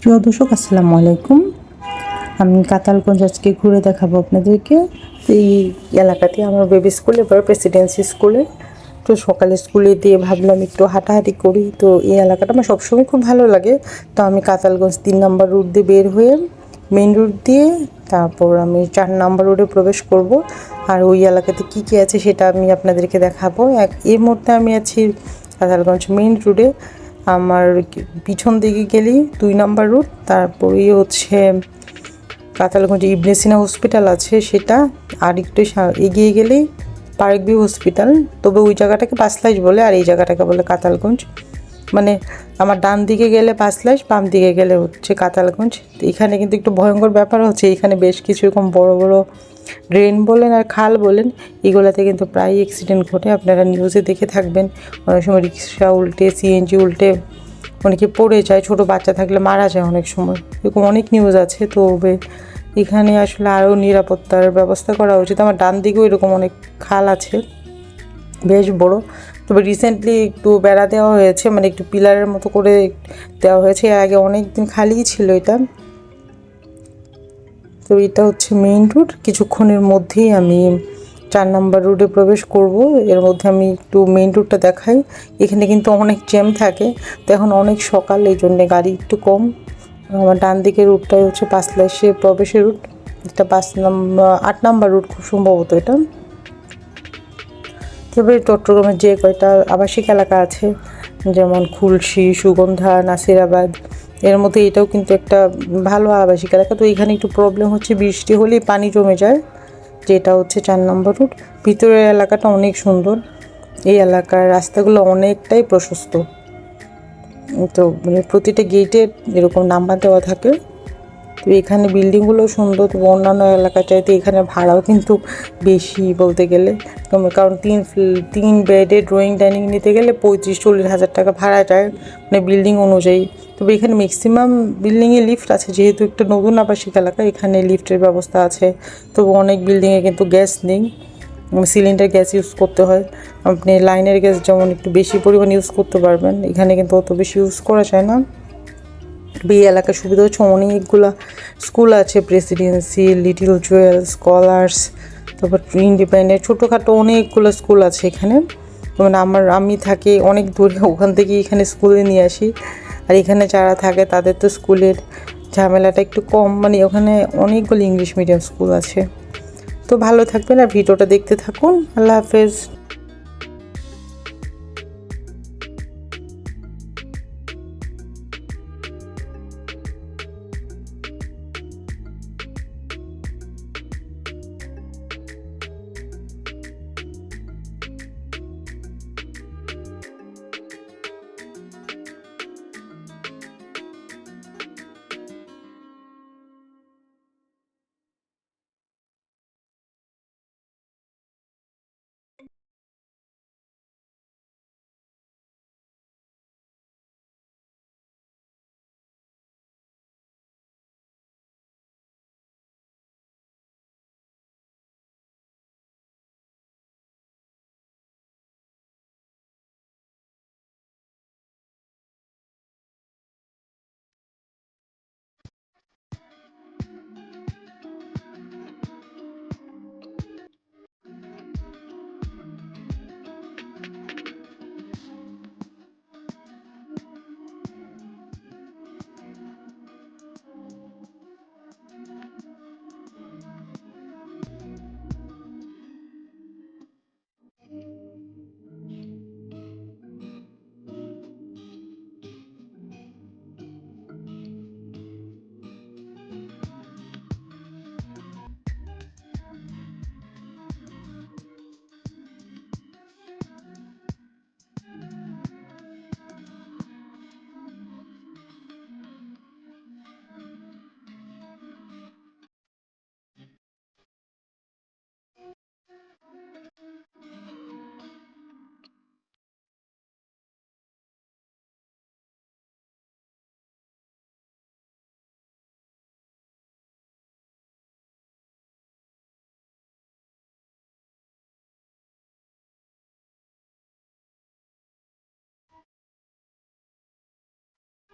প্রিয় দর্শক, আসসালামু আলাইকুম। আমি কাতালগঞ্জ আজকে ঘুরে দেখাবো আপনাদেরকে। এই এলাকাতে আমার বেবি স্কুল এবার প্রেসিডেন্সি স্কুলে তো সকালে স্কুলে দিয়ে ভাবলাম একটু হাঁটাহাঁটি করি। তো এই এলাকাটা আমার সবসময় খুব ভালো লাগে। তো আমি কাতালগঞ্জ তিন নম্বর রুট দিয়ে বের হয়ে মেন রুট দিয়ে তারপর আমি চার নাম্বার রোডে প্রবেশ করব। আর ওই এলাকাতে কি কি আছে সেটা আমি আপনাদেরকে দেখাবো। এক এই মুহূর্তে আমি আছি কাতালগঞ্জ মেন রোডে আমার পিছন দিকে গেলেই দুই নাম্বার রুট তারপরেই হচ্ছে কাতালগঞ্জ ইবনেসিনা হসপিটাল আছে সেটা, আর একটু এগিয়ে গেলেই পার্কভিউ হসপিটাল তবে ওই জায়গাটাকে পাঁচলাইশ বলে, আর এই জায়গাটাকে বলে কাতালগঞ্জ মানে আমার ডান দিকে গেলে পাঁচলাইশ বাম দিকে গেলে হচ্ছে কাতালগঞ্জ। এখানে কিন্তু একটু ভয়ঙ্কর ব্যাপার হচ্ছে, এখানে বেশ কিছু এরকম বড় বড় ড্রেন বলেন আর খাল বলেন, এগুলোতে কিন্তু প্রায় অ্যাক্সিডেন্ট ঘটে। আপনারা নিউজে দেখে থাকবেন, অনেক সময় রিক্সা উল্টে সিএনজি উল্টে অনেকে পড়ে যায়, ছোট বাচ্চা থাকলে মারা যায় অনেক সময়। এরকম অনেক নিউজ আছে, তো এখানে আসলে আরও নিরাপত্তার ব্যবস্থা করা উচিত। আমার ডান দিকেও এরকম অনেক খাল আছে, বেশ বড়। তবে রিসেন্টলি একটু বেড়া দেওয়া হয়েছে মানে একটু পিলারের মতো করে দেওয়া হয়েছে। এর আগে অনেক দিন খালিই ছিল এটা। তো এটা হচ্ছে মেইন রুট কিছুক্ষণের মধ্যেই আমি চার নাম্বার রুটে প্রবেশ করব। এর মধ্যে আমি একটু মেইন রুটটা দেখাই। এখানে কিন্তু অনেক জ্যাম থাকে। তো এখন অনেক সকাল, এই জন্যে গাড়ি একটু কম। আমার ডান দিকের রুটটাই হচ্ছে পাঁচলাইশে প্রবেশের রুট এটা পাঁচ নাম্বার আট নাম্বার রুট খুব সম্ভবত এটা। তবে চট্টগ্রামের যে কয়টা আবাসিক এলাকা আছে, যেমন খুলশি, সুগন্ধা, নাসিরাবাদ, এর মধ্যে এটাও কিন্তু একটা ভালো আবাসিক এলাকা। তো এখানে একটু প্রবলেম হচ্ছে, বৃষ্টি হলেই পানি জমে যায়, যেটা হচ্ছে চার নম্বর রুট ভিতরের এলাকাটা অনেক সুন্দর। এই এলাকার রাস্তাগুলো অনেকটাই প্রশস্ত। তো মানে প্রতিটা গেটে এরকম নাম্বার দেওয়া থাকে। তো এখানে বিল্ডিংগুলো সুন্দর, তবে অন্যান্য এলাকা চাইতে এখানে ভাড়াও কিন্তু বেশি বলতে গেলে। কারণ তিন তিন বেডে ড্রয়িং ডাইনিং নিতে গেলে পঁয়ত্রিশ, চল্লিশ হাজার টাকা ভাড়া যায় মানে বিল্ডিং অনুযায়ী। তবে এখানে ম্যাক্সিমাম বিল্ডিংয়ে লিফট আছে, যেহেতু একটা নতুন আবাসিক এলাকা, এখানে লিফটের ব্যবস্থা আছে। তবু অনেক বিল্ডিংয়ে কিন্তু গ্যাস নেই সিলিন্ডার গ্যাস ইউজ করতে হয়। আপনি লাইনের গ্যাস যেমন একটু বেশি পরিমাণ ইউজ করতে পারবেন, এখানে কিন্তু অত বেশি ইউজ করা যায় না। এলাকার সুবিধা হচ্ছে। অনেকগুলো স্কুল আছে, প্রেসিডেন্সি, লিটিল জুয়েল, স্কলার্স, তারপর ইন্ডিপেন্ডেন্ট, ছোটোখাটো অনেকগুলো স্কুল আছে এখানে। যেমন আমার, আমি থাকি অনেক দূরে, ওখান থেকে এখানে স্কুলে নিয়ে আসি। আর এখানে যারা থাকে, তাদের তো স্কুলের ঝামেলাটা একটু কম। মানে ওখানে অনেকগুলো ইংলিশ মিডিয়াম স্কুল আছে। তো ভালো থাকবেন আর ভিডিওটা দেখতে থাকুন। আল্লাহ হাফেজ।